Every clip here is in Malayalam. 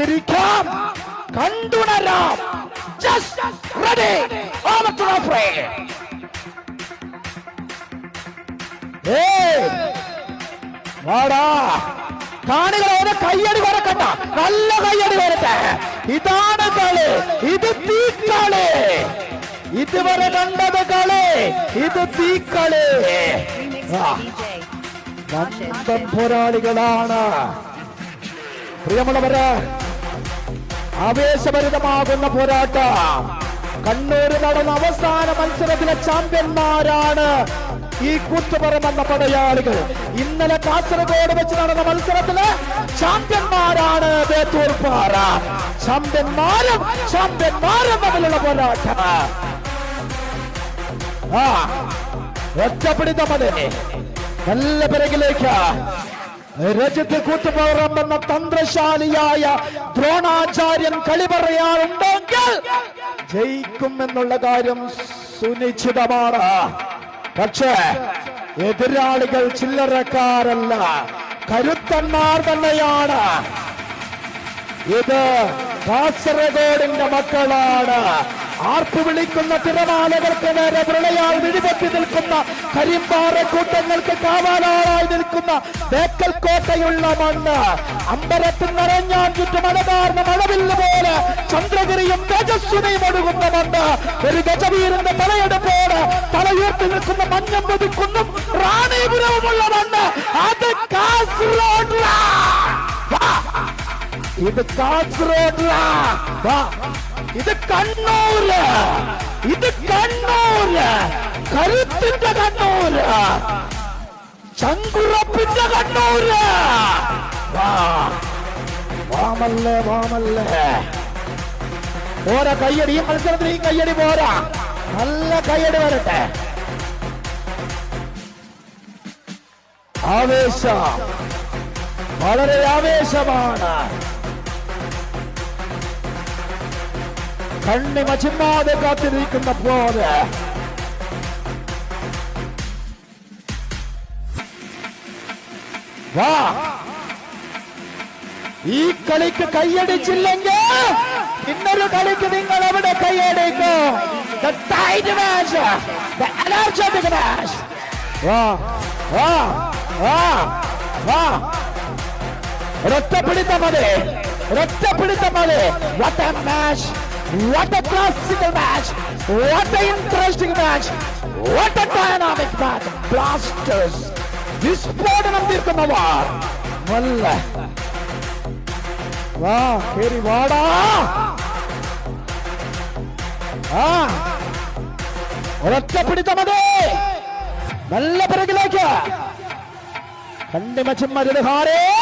കാത്തിരിക്കാം. കണ്ടുണരാം. ജസ്റ്റ് റെഡി വാടാ. കയ്യടി വരക്കണ്ട നല്ല കയ്യടി വരട്ടെ. ഇതാണ് കളി. ഇത് തീക്കളി ഇതുവരെ കണ്ടത് കളി. ഇത് തീക്കളി പോരാളികളാണ്. പ്രിയമുള്ളവര് ആവേശഭരിതമാകുന്ന പോരാട്ടം. കണ്ണൂർ നടന്ന അവസാന മത്സരത്തിലെ ചാമ്പ്യന്മാരാണ് ഈ കൂത്തുപറമെന്ന പടയാളികൾ. ഇന്നലെ കാസർഗോഡ് വെച്ച് നടന്ന മത്സരത്തിലെ ചാമ്പ്യന്മാരാണ് ബേത്തൂർപ്പാറ ചാമ്പ്യന്മാരും ചാമ്പ്യന്മാരും തമ്മിലുള്ള പോരാട്ടം. ആ ഒറ്റപ്പിടിത്ത മതി നല്ല പിറകിലേക്ക് രജത്ത് കൂത്തുപുറം എന്ന തന്ത്രശാലിയായ ദ്രോണാചാര്യൻ കളി പറയാറുണ്ടെങ്കിൽ ജയിക്കും എന്നുള്ള കാര്യം സുനിശ്ചിതമാണ്. പക്ഷേ എതിരാളികൾ ചില്ലറക്കാരല്ല കരുത്തന്മാർ തന്നെയാണ്. ഇത് കാസർഗോഡിന്റെ മക്കളാണ്. ആർപ്പ് വിളിക്കുന്ന തിരമാലകൾക്ക് നേരെ വിളയാൽ വിഴിവെത്തി നിൽക്കുന്ന കരിമ്പാറ കൂട്ടങ്ങൾക്ക് കാവാലാളായി നിൽക്കുന്ന തേക്കൽ കോട്ടയുള്ള മണ്ണ്. അമ്പലത്തിൽ നിറഞ്ഞാൻ ചുറ്റും മലബാർന്ന മഴവില്ല പോലെ ചന്ദ്രഗിരിയും തേജസ്വിനിയും ഒഴുകുന്ന മണ്ണ്. ഒരു ഗജവീരന്റെ തലയെടുപ്പോടെ തലയുയർത്തി നിൽക്കുന്ന മഞ്ഞം പുതുക്കുന്നും റാണിപുരവുമുള്ള മണ്ണ്. അത് കാസർഗോഡ് ഇത് കാസർഗോഡിലാ. വാ. ഇത് കണ്ണൂര് ഇത് കണ്ണൂര് കരുത്തിന്റെ കണ്ണൂര് ചങ്കുറപ്പിന്റെ കണ്ണൂര് വാ. വാമല്ലേ വാമല്ലേ പോരാ കയ്യടി ഈ മത്സരത്തിൽ ഈ കയ്യടി പോരാ നല്ല കയ്യടി വരട്ടെ ആവേശം വളരെ ആവേശമാണ്. കണ്ണി മച്ചിമാതെ കാത്തിരിക്കുന്ന പോലെ. വാ. ഈ കളിക്ക് കൈയടിച്ചില്ലെങ്കിൽ ഇന്നൊരു കളിക്ക് നിങ്ങൾ എവിടെ കൈയടിക്കും? The tight match, the energetic match. ഒരൊറ്റപ്പിടുത്ത മതി. What a match what a classical match what a interesting match what a dynamic match Blasters വിസ്ഫോടനം തീർക്കുന്നവർ നല്ല വാ കേറി വാടാ. ആ. ഒരൊറ്റപ്പിടുത്ത മതി. നല്ല പിറകിലേക്ക്. കണ്ടിമച്ചും മരുത് ഹാരേസ്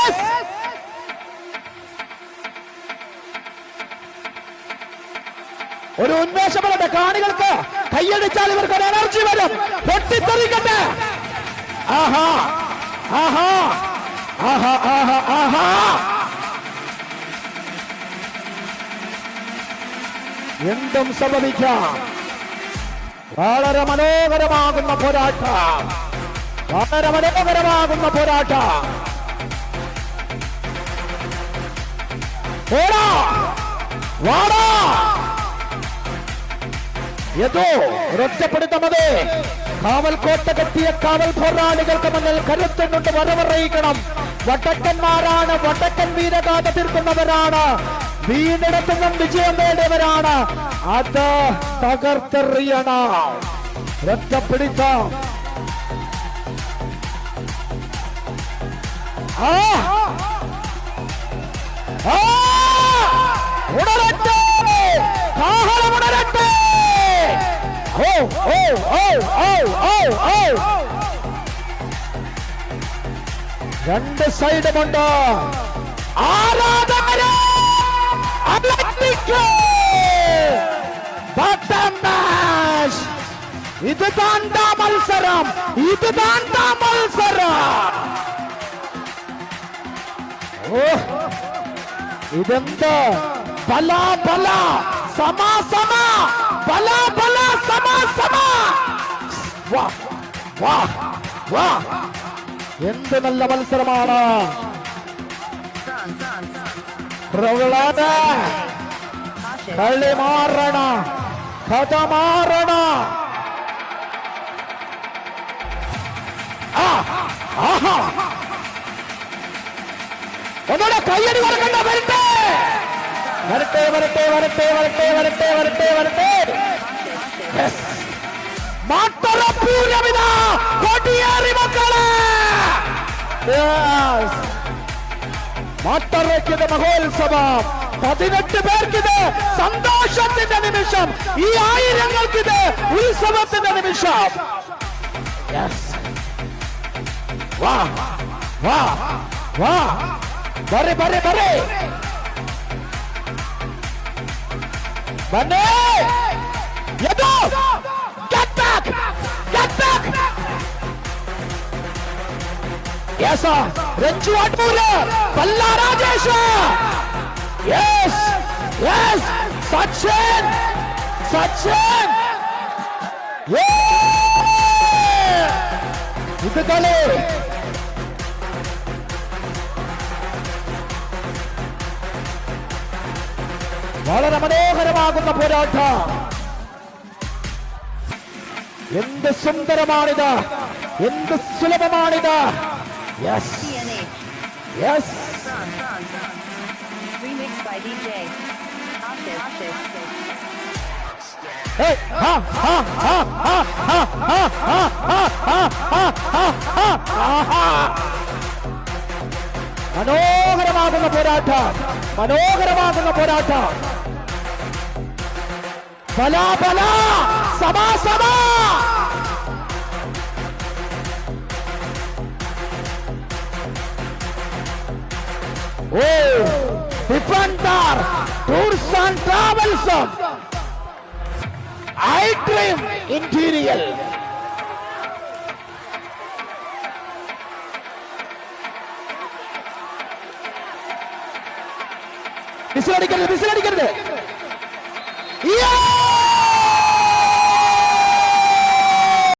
ഒരു ഉന്മേഷമല്ലേ കാണികൾക്ക് കൈയടിച്ചാൽ ഇവർക്ക് ഒരു എനർജി വരും. പൊട്ടിത്തെറിക്കട്ടെ. ആഹാ. ആഹാ. ആഹാ ആഹാ ആഹാ. എന്തും സംഭവിക്കാം. വളരെ മനോഹരമാകുന്ന പോരാട്ടം. വളരെ മനോഹരമാകുന്ന പോരാട്ടം. പോരാ വാടാ. ഏതോ ഒരൊറ്റപ്പെടുത്തമത് കാവൽ കോട്ട കെട്ടിയ കാവൽ പോരാളികൾക്ക് മുന്നിൽ കരുത്തുകൊണ്ട് വരവറിയിക്കണം. വടക്കന്മാരാണ് വടക്കൻ വീരഗാഥ തീർക്കുന്നവരാണ്. വീണ്ടെടുത്തും വിജയം നേടിയവരാണ്. അത് തകർത്തെറിയണം. ഒറ്റപ്പിടിത്തം ആ! ആ! ഓ ഓ ഓ ഓ ഓ ഓ രണ്ട് സൈഡുമുണ്ട് ആരാധകരെ അലട്ടിക്കൂ! Bottom match! ഇത് താണ്ട മത്സരം ഇത് താണ്ട മത്സരം ഓ ഇതെന്ത് ബല ബല സമ സമ ബല ബല സമ സമ വാ എന്ത് നല്ല മത്സരമാണ്. കളി മാറണ കഥ മാറണ. ഒന്നുകൂടെ കയ്യടി കൊടുക്കണ്ട വരട്ടെ വരട്ടെ. വരട്ടെ വരട്ടെ വരട്ടെ വരട്ടെ വരട്ടെ. മാട്ടറയ്ക്കിത് മഹോത്സവം. പതിനെട്ട് പേർക്കിത് സന്തോഷത്തിന്റെ നിമിഷം. ഈ ആയിരങ്ങൾക്കിത് ഉത്സവത്തിന്റെ നിമിഷം. വാ വാ വാ. വരെ വരെ വരെ. ബന്നെ യദോ. യെസ് രഞ്ജു അടൂര് പല്ല രാജേഷ് യെസ് യെസ് സച്ചിൻ സച്ചിൻ ഇത് കളി വളരെ മനോഹരമാകുന്ന പോരാട്ടം. എന്ത് സുന്ദരമാണിത്? എന്ത് സുലഭമാണിത്? Yes TNH. Yes France. Remixed by DJ. Ashish. Ashish. Hey, ha, ha, ha, ha, ha, ha, ha, ha, ha, ha, ha, ha, ha, ha. മനോഹരമാകുന്ന പോരാട്ടം മനോഹരമാകുന്ന പോരാട്ടം ബല ബല സമാ ஓம் டிபன்டார் tours and travels I dream interior whistle அடிக்கிறது விசில் அடிக்கிறது.